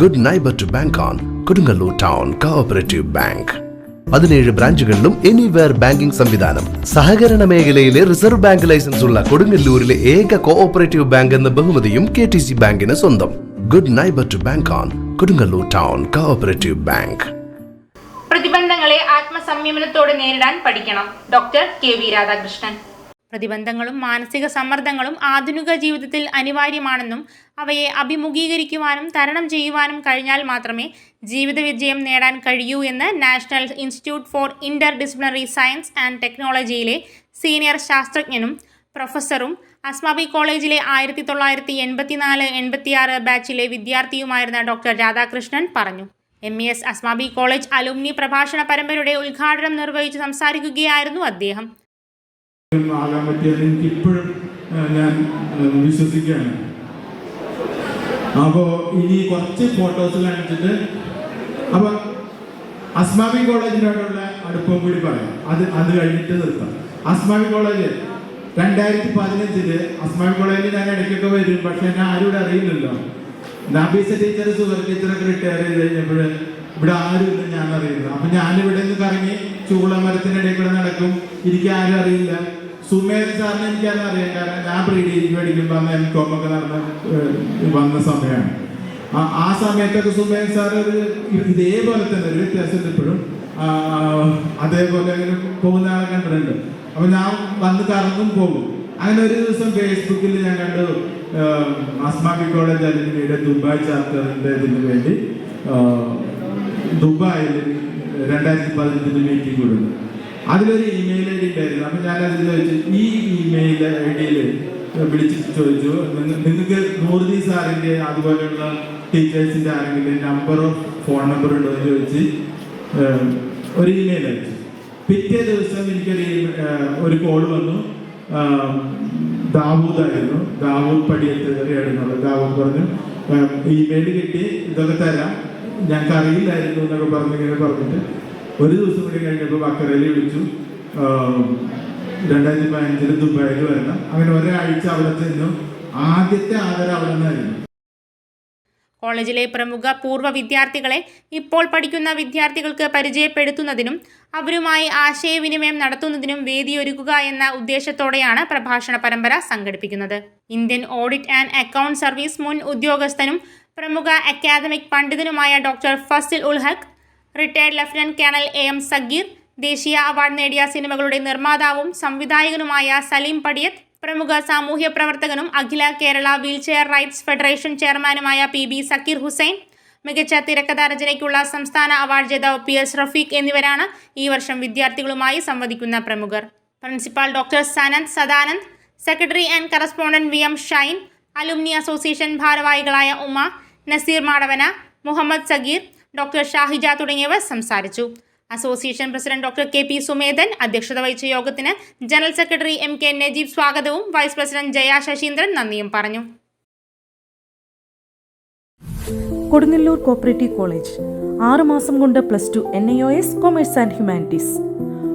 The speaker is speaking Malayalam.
Good neighbour to bank on Kodungallur town cooperative bank പതിനേഴ് ബ്രാഞ്ചുകളിലും എനിവെയർ ബാങ്കിംഗ് സംവിധാനം. സഹകരണ മേഖലയിലെ റിസർവ് ബാങ്ക് ലൈസൻസ് ഉള്ള കൊടുങ്ങല്ലൂരിലെ ഏക കോഓപ്പറേറ്റീവ് ബാങ്ക് എന്ന ബഹുമതിയും കെ ടി സി ബാങ്കിന് സ്വന്തം. Good neighbour to bank on Kodungallur town cooperative bank പ്രതിബന്ധങ്ങളെ ആത്മസംയമനത്തോടെ നേരിടാൻ പഠിക്കണം. ഡോക്ടർ കെ വി രാധാകൃഷ്ണൻ പ്രതിബന്ധങ്ങളും മാനസിക സമ്മർദ്ദങ്ങളും ആധുനിക ജീവിതത്തിൽ അനിവാര്യമാണെന്നും അവയെ അഭിമുഖീകരിക്കുവാനും തരണം ചെയ്യുവാനും കഴിഞ്ഞാൽ മാത്രമേ ജീവിത വിജയം നേടാൻ കഴിയൂ എന്ന് national institute for interdisciplinary science and ടെക്നോളജിയിലെ senior ശാസ്ത്രജ്ഞനും പ്രൊഫസറും അസ്മാബി കോളേജിലെ ആയിരത്തി തൊള്ളായിരത്തി എൺപത്തിനാല് എൺപത്തിയാറ് ബാച്ചിലെ വിദ്യാർത്ഥിയുമായിരുന്ന ഡോക്ടർ രാധാകൃഷ്ണൻ പറഞ്ഞു. M. E. S. Asmabi college alumni പ്രഭാഷണ പരമ്പരയുടെ ഉദ്ഘാടനം നിർവഹിച്ച് സംസാരിക്കുകയായിരുന്നു അദ്ദേഹം. ആകാൻ പറ്റിയത് എനിക്ക് ഇപ്പോഴും ഞാൻ വിശ്വസിക്കുകയാണ്. അപ്പോൾ ഇനി കുറച്ച് ഫോട്ടോസ് കാണിച്ചിട്ട് അപ്പൊ അസ്മാബി കോളേജിനോടുള്ള അടുപ്പം കൂടി പറയാം. അത് അത് കഴിഞ്ഞിട്ട് നിർത്താം. അസ്മാബി കോളേജ് രണ്ടായിരത്തി പതിനഞ്ചിൽ അസ്മാബി കോളേജിൽ ഞാൻ ഇടയ്ക്കൊക്കെ വരും പക്ഷെ എന്നെ ആരും അറിയില്ലല്ലോ. നബീസ ടീച്ചർ സുഗർ ടീച്ചറൊക്കെ റിട്ടയർ ചെയ്ത് കഴിഞ്ഞപ്പോൾ ഇവിടെ ആരും ഇല്ല ഞാൻ അറിയുന്നു അപ്പൊ ഞാൻ ഇവിടെ നിന്ന് കറങ്ങി ചൂളമരത്തിന്റെ ഇടയിൽ കൂടെ നടക്കും. എനിക്ക് ആരും അറിയില്ല. സുമേർ സാറിനെ എനിക്കത് അറിയാം. കാരണം ഞാൻ പ്രീ ഡിഗ്രി പഠിക്കുമ്പോൾ അന്ന് എം കോം ഒക്കെ നടന്ന വന്ന സമയമാണ് ആ- സമയത്തൊക്കെ സുമേർ സാർ ഒരു ഇതേപോലെ തന്നെ ഒരു വ്യത്യാസം ഇപ്പോഴും. അതേപോലെ അങ്ങനെ പോകുന്ന ആളെ കണ്ടിട്ടുണ്ട്. അപ്പൊ ഞാൻ വന്ന് കറങ്ങും പോകും. അങ്ങനെ ഒരു ദിവസം ഫേസ്ബുക്കിൽ ഞാൻ കണ്ടു അസ്മാബി കോളേജ് അതിന്റെ ദുബായ് ചാപ്റ്ററിന്റെ ഇതിനു വേണ്ടി ദുബായിൽ രണ്ടായിരത്തി പതിനഞ്ചിന് മീറ്റിംഗ് കൊടുത്തു അതിലൊരു ഇമെയിൽ ഐ ഡി ഉണ്ടായിരുന്നു. അപ്പൊ ഞാൻ അതിൽ ചോദിച്ചു ഈ ഇമെയിൽ ഐ ഡിയിൽ വിളിച്ചിട്ട് ചോദിച്ചു. "നിങ്ങ- നിങ്ങൾക്ക് നൂറുദീൻ സാറിന്റെ അതുപോലെയുള്ള ടീച്ചേഴ്സിന്റെ ആരെങ്കിലും നമ്പറോ ഫോൺ നമ്പറോ ഉണ്ടോ എന്ന് ചോദിച്ച് ഒരു ഇമെയിൽ അയച്ചു. പിറ്റേ ദിവസം എനിക്കൊരു ഒരു കോൾ വന്നു. ആഹ്, ദാവൂദ് പടിയെത്തുകയായിരുന്നുള്ളത് ദാവൂദ് പറഞ്ഞു ഇമെയിൽ കിട്ടി ഇതൊക്കെ തരാം. ഞങ്ങൾക്ക് അറിയില്ലായിരുന്നു എന്നൊക്കെ പറഞ്ഞിങ്ങനെ പറഞ്ഞിട്ട് ഒരു ദിവസം കൂടി കഴിഞ്ഞപ്പോൾ ബക്കറയിൽ വിളിച്ചു. രണ്ടായിരത്തി പതിനഞ്ചിൽ ദുബായിൽ വരണം. അങ്ങനെ ഒരാഴ്ച അവിടെ ചെന്നു. ആദ്യത്തെ ആദരം അവിടെ നിന്നായിരുന്നു കോളേജിലെ പ്രമുഖ പൂർവ വിദ്യാർത്ഥികളെ ഇപ്പോൾ പഠിക്കുന്ന വിദ്യാർത്ഥികൾക്ക് പരിചയപ്പെടുത്തുന്നതിനും അവരുമായി ആശയവിനിമയം നടത്തുന്നതിനും വേദിയൊരുക്കുക എന്ന ഉദ്ദേശത്തോടെയാണ് പ്രഭാഷണ പരമ്പര സംഘടിപ്പിക്കുന്നത്. Indian audit and account service മുൻ ഉദ്യോഗസ്ഥനും പ്രമുഖ academic പണ്ഡിതനുമായ doctor Fazil Ul Haq retired lieutenant colonel A M Sageer ദേശീയ അവാർഡ് നേടിയ സിനിമകളുടെ നിർമ്മാതാവും സംവിധായകനുമായ സലീം പടിയത്ത് പ്രമുഖ സാമൂഹ്യ പ്രവർത്തകനും Akhila Kerala wheelchair rights federation ചെയർമാനുമായ പി ബി സക്കീർ ഹുസൈൻ മികച്ച തിരക്കഥ രചനയ്ക്കുള്ള സംസ്ഥാന അവാർഡ് ജേതാവ് പി എസ് റഫീഖ് എന്നിവരാണ് ഈ വർഷം വിദ്യാർത്ഥികളുമായി സംവദിക്കുന്ന പ്രമുഖർ. Principal doctor Sananth Sadanand secretary and correspondent V M Shine alumni association ഭാരവാഹികളായ ഉമ നസീർ മാടവന മുഹമ്മദ് സഗീർ ഡോക്ടർ ഷാഹിജ തുടങ്ങിയവർ സംസാരിച്ചു. Association president doctor K P Sumedhan അധ്യക്ഷത വഹിച്ച യോഗത്തിന് general secretary M K Najeeb സ്വാഗതവും വൈസ് പ്രസിഡന്റ് ജയ ശശീന്ദ്രൻ നന്ദിയും പറഞ്ഞു. കൊടുങ്ങല്ലൂർ കോപ്പറേറ്റീവ് കോളേജ് ആറ് മാസം കൊണ്ട് plus two N I O S commerce and humanities.